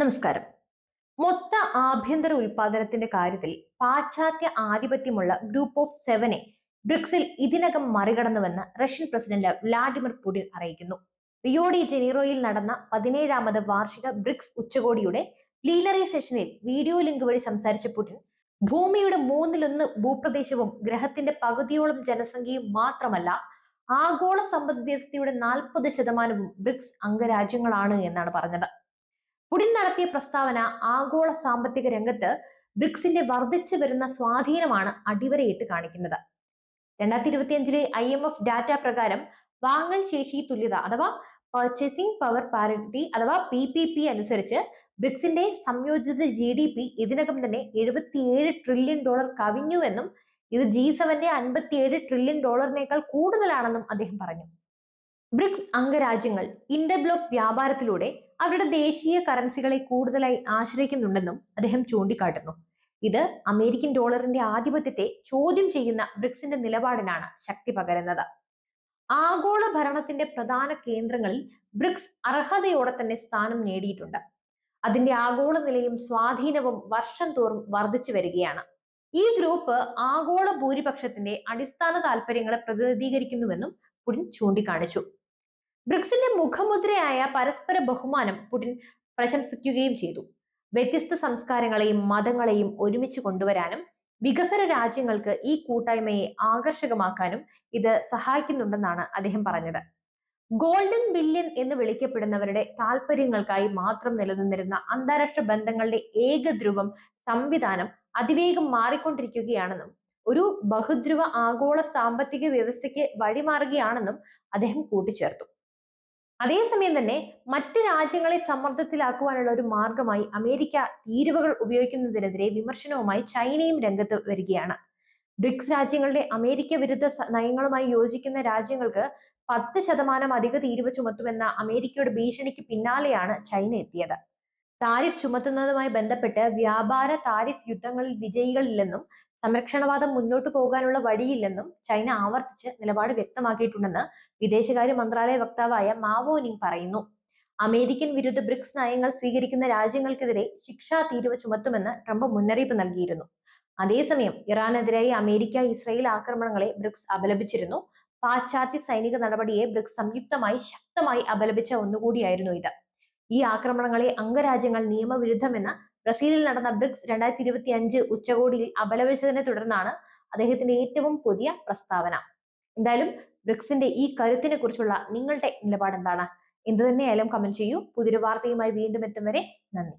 നമസ്കാരം. മൊത്ത ആഭ്യന്തര ഉൽപാദനത്തിന്റെ കാര്യത്തിൽ പാശ്ചാത്യ ആധിപത്യമുള്ള ഗ്രൂപ്പ് ഓഫ് സെവനെ ബ്രിക്സിൽ ഇതിനകം മറികടന്നുവെന്ന് റഷ്യൻ പ്രസിഡന്റ് വ്ലാഡിമിർ പുടിൻ അറിയിക്കുന്നു. റിയോഡി ജനീറോയിൽ നടന്ന പതിനേഴാമത് വാർഷിക ബ്രിക്സ് ഉച്ചകോടിയുടെ പ്ലീനറി സെഷനിൽ വീഡിയോ ലിങ്ക് വഴി സംസാരിച്ച പുടിൻ ഭൂമിയുടെ മൂന്നിലൊന്ന് ഭൂപ്രദേശവും ഗ്രഹത്തിന്റെ പകുതിയോളം ജനസംഖ്യയും മാത്രമല്ല ആഗോള സമ്പദ് വ്യവസ്ഥയുടെ നാൽപ്പത് ശതമാനവും ബ്രിക്സ് അംഗരാജ്യങ്ങളാണ് എന്നാണ് പറഞ്ഞത്. പുടിൻ നടത്തിയ പ്രസ്താവന ആഗോള സാമ്പത്തിക രംഗത്ത് ബ്രിക്സിന്റെ വർദ്ധിച്ചു വരുന്ന സ്വാധീനമാണ് അടിവരയിട്ട് കാണിക്കുന്നത്. രണ്ടായിരത്തി ഇരുപത്തിയഞ്ചിലെ ഐ എം എഫ് ഡാറ്റ പ്രകാരം വാങ്ങൽ ശേഷി തുല്യത അഥവാ പർച്ചേസിംഗ് പവർ പാരിറ്റി അഥവാ പി പി പി അനുസരിച്ച് ബ്രിക്സിന്റെ സംയോജിത ജി ഡി പി ഇതിനകം തന്നെ എഴുപത്തിയേഴ് ട്രില്യൺ ഡോളർ കവിഞ്ഞു എന്നും ഇത് ജി സെവന്റെ അൻപത്തിയേഴ് ട്രില്യൺ ഡോളറിനേക്കാൾ കൂടുതലാണെന്നും അദ്ദേഹം പറഞ്ഞു. ബ്രിക്സ് അംഗരാജ്യങ്ങൾ ഇന്റർബ്ലോക്ക് വ്യാപാരത്തിലൂടെ അവരുടെ ദേശീയ കറൻസികളെ കൂടുതലായി ആശ്രയിക്കുന്നുണ്ടെന്നും അദ്ദേഹം ചൂണ്ടിക്കാട്ടുന്നു. ഇത് അമേരിക്കൻ ഡോളറിന്റെ ആധിപത്യത്തെ ചോദ്യം ചെയ്യുന്ന ബ്രിക്സിന്റെ നിലപാടിനാണ് ശക്തി പകരുന്നത്. ആഗോള ഭരണത്തിന്റെ പ്രധാന കേന്ദ്രങ്ങളിൽ ബ്രിക്സ് അർഹതയോടെ തന്നെ സ്ഥാനം നേടിയിട്ടുണ്ട്. അതിന്റെ ആഗോള നിലയും സ്വാധീനവും വർഷം തോറും വർദ്ധിച്ചു വരികയാണ്. ഈ ഗ്രൂപ്പ് ആഗോള ഭൂരിപക്ഷത്തിന്റെ അടിസ്ഥാന താല്പര്യങ്ങളെ പ്രതിനിധീകരിക്കുന്നുവെന്നും പുടിൻ ചൂണ്ടിക്കാണിച്ചു. ബ്രിക്സിന്റെ മുഖമുദ്രയായ പരസ്പര ബഹുമാനം പുടിൻ പ്രശംസിക്കുകയും ചെയ്തു. വ്യത്യസ്ത സംസ്കാരങ്ങളെയും മതങ്ങളെയും ഒരുമിച്ച് കൊണ്ടുവരാനും വികസന രാജ്യങ്ങൾക്ക് ഈ കൂട്ടായ്മയെ ആകർഷകമാക്കാനും ഇത് സഹായിക്കുന്നുണ്ടെന്നാണ് അദ്ദേഹം പറഞ്ഞത്. ഗോൾഡൻ ബില്യൺ എന്ന് വിളിക്കപ്പെടുന്നവരുടെ താല്പര്യങ്ങൾക്കായി മാത്രം നിലനിന്നിരുന്ന അന്താരാഷ്ട്ര ബന്ധങ്ങളുടെ ഏകധ്രുവം സംവിധാനം അതിവേഗം മാറിക്കൊണ്ടിരിക്കുകയാണെന്നും ഒരു ബഹുധ്രുവ ആഗോള സാമ്പത്തിക വ്യവസ്ഥയ്ക്ക് വഴിമാറുകയാണെന്നും അദ്ദേഹം കൂട്ടിച്ചേർത്തു. അതേസമയം തന്നെ മറ്റ് രാജ്യങ്ങളെ സമ്മർദ്ദത്തിലാക്കുവാനുള്ള ഒരു മാർഗമായി അമേരിക്ക തീരുവകൾ ഉപയോഗിക്കുന്നതിനെതിരെ വിമർശനവുമായി ചൈനയും രംഗത്ത് വരികയാണ്. ബ്രിക്സ് രാജ്യങ്ങളുടെ അമേരിക്ക വിരുദ്ധ നയങ്ങളുമായി യോജിക്കുന്ന രാജ്യങ്ങൾക്ക് പത്ത് ശതമാനം അധിക തീരുവ ചുമത്തുമെന്ന അമേരിക്കയുടെ ഭീഷണിക്ക് പിന്നാലെയാണ് ചൈന എത്തിയത്. താരിഫ് ചുമത്തുന്നതുമായി ബന്ധപ്പെട്ട് വ്യാപാര താരിഫ് യുദ്ധങ്ങളിൽ വിജയികളില്ലെന്നും സംരക്ഷണവാദം മുന്നോട്ട് പോകാനുള്ള വഴിയില്ലെന്നും ചൈന ആവർത്തിച്ച് നിലപാട് വ്യക്തമാക്കിയിട്ടുണ്ടെന്ന് വിദേശകാര്യ മന്ത്രാലയ വക്താവായ മാവോ നിങ് പറയുന്നു. അമേരിക്കൻ വിരുദ്ധ ബ്രിക്സ് നയങ്ങൾ സ്വീകരിക്കുന്ന രാജ്യങ്ങൾക്കെതിരെ ശിക്ഷാ തീരുവ ചുമത്തുമെന്ന് ട്രംപ് മുന്നറിയിപ്പ് നൽകിയിരുന്നു. അതേസമയം ഇറാനെതിരായി അമേരിക്ക ഇസ്രയേൽ ആക്രമണങ്ങളെ ബ്രിക്സ് അപലപിച്ചിരുന്നു. പാശ്ചാത്യ സൈനിക നടപടിയെ ബ്രിക്സ് സംയുക്തമായി ശക്തമായി അപലപിച്ച ഒന്നുകൂടിയായിരുന്നു ഇത്. ഈ ആക്രമണങ്ങളെ അംഗരാജ്യങ്ങൾ നിയമവിരുദ്ധമെന്ന് ബ്രസീലിൽ നടന്ന ബ്രിക്സ് രണ്ടായിരത്തി ഇരുപത്തി അഞ്ച് ഉച്ചകോടിയിൽ അപലപിച്ചതിനെ തുടർന്നാണ് അദ്ദേഹത്തിന്റെ ഏറ്റവും പുതിയ പ്രസ്താവന. എന്തായാലും ബ്രിക്സിന്റെ ഈ കരുത്തിനെ കുറിച്ചുള്ള നിങ്ങളുടെ നിലപാട് എന്താണ് എന്ത് തന്നെയായാലും കമന്റ് ചെയ്യൂ. പുതിയൊരു വാർത്തയുമായി വീണ്ടും എത്തും വരെ നന്ദി.